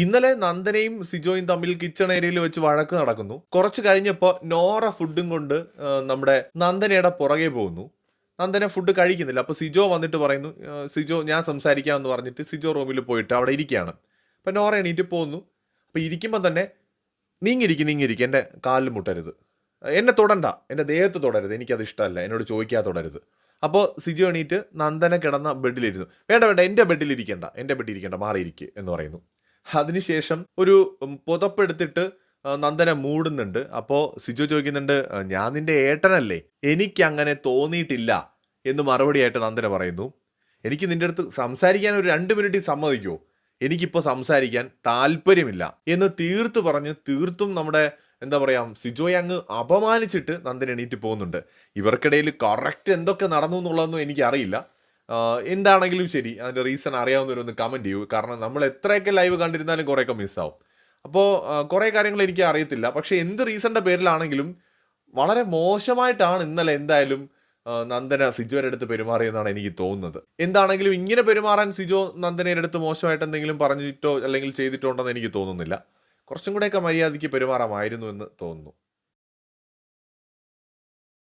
ഇന്നലെ നന്ദനയും സിജോയും തമ്മിൽ കിച്ചൺ ഏരിയയിൽ വെച്ച് വഴക്ക് നടക്കുന്നു. കുറച്ച് കഴിഞ്ഞപ്പോൾ നോറ ഫുഡും കൊണ്ട് നമ്മുടെ നന്ദനയുടെ പുറകെ പോകുന്നു. നന്ദന ഫുഡ് കഴിക്കുന്നില്ല. അപ്പോൾ സിജോ വന്നിട്ട് പറയുന്നു സിജോ ഞാൻ സംസാരിക്കാമെന്ന് പറഞ്ഞിട്ട് സിജോ റൂമിൽ പോയിട്ട് അവിടെ ഇരിക്കുകയാണ്. അപ്പം നോറ എണീറ്റ് പോകുന്നു. അപ്പോൾ ഇരിക്കുമ്പോൾ തന്നെ നീങ്ങിരിക്കും നീങ്ങിരിക്കും എന്റെ കാലിൽ മുട്ടരുത്. എന്നെ തൊടണ്ട എന്റെ ദേഹത്ത് തൊടരുത് എനിക്കത് ഇഷ്ടമല്ല എന്നോട് ചോദിക്കാതെ തൊടരുത്. അപ്പോൾ സിജോ എണീറ്റ് നന്ദന കിടന്ന ബെഡിലിരുന്നു. വേണ്ട വേണ്ട എന്റെ ബെഡിലിരിക്കേണ്ട എന്റെ ബെഡിലിരിക്കേണ്ട മാറിയിരിക്കുക എന്ന് പറയുന്നു. അതിനുശേഷം ഒരു പുതപ്പെടുത്തിട്ട് നന്ദന മൂടുന്നുണ്ട്. അപ്പോൾ സിജു ചോദിക്കുന്നുണ്ട് ഞാൻ നിന്റെ ഏട്ടനല്ലേ? എനിക്ക് അങ്ങനെ തോന്നിയിട്ടില്ല എന്ന് മറുപടിയായിട്ട് നന്ദന പറയുന്നു. എനിക്ക് നിന്റെ അടുത്ത് സംസാരിക്കാൻ ഒരു രണ്ട് മിനിറ്റ് സമ്മതിക്കുമോ എനിക്കിപ്പോൾ സംസാരിക്കാൻ താല്പര്യമില്ല എന്ന് തീർത്ത് പറഞ്ഞ് തീർത്തും നമ്മുടെ എന്താ പറയുക സിജോയെ അങ്ങ് അപമാനിച്ചിട്ട് നന്ദൻ എണീറ്റ് പോകുന്നുണ്ട്. ഇവർക്കിടയിൽ കറക്റ്റ് എന്തൊക്കെ നടന്നു എന്നുള്ളതൊന്നും എനിക്കറിയില്ല. എന്താണെങ്കിലും ശരി. അതിന്റെ റീസൺ അറിയാവുന്നവരൊന്ന് കമന്റ് ചെയ്യൂ. കാരണം നമ്മൾ എത്രയൊക്കെ ലൈവ് കണ്ടിരുന്നാലും കുറേയൊക്കെ മിസ്സാവും അപ്പോൾ കുറേ കാര്യങ്ങൾ എനിക്ക് അറിയത്തില്ല. പക്ഷേ എന്ത് റീസണിന്റെ പേരിലാണെങ്കിലും വളരെ മോശമായിട്ടാണ് ഇന്നലെ എന്തായാലും നന്ദന സിജോയുടെ അടുത്ത് പെരുമാറിയെന്നാണ് എനിക്ക് തോന്നുന്നത്. എന്താണെങ്കിലും ഇങ്ങനെ പെരുമാറാൻ സിജോ നന്ദനയുടെ അടുത്ത് മോശമായിട്ട് എന്തെങ്കിലും പറഞ്ഞിട്ടോ അല്ലെങ്കിൽ ചെയ്തിട്ടോ ഉണ്ടെന്ന് എനിക്ക് തോന്നുന്നില്ല. കുറച്ചും കൂടെയൊക്കെ മര്യാദയ്ക്ക് പെരുമാറാമായിരുന്നു എന്ന് തോന്നുന്നു.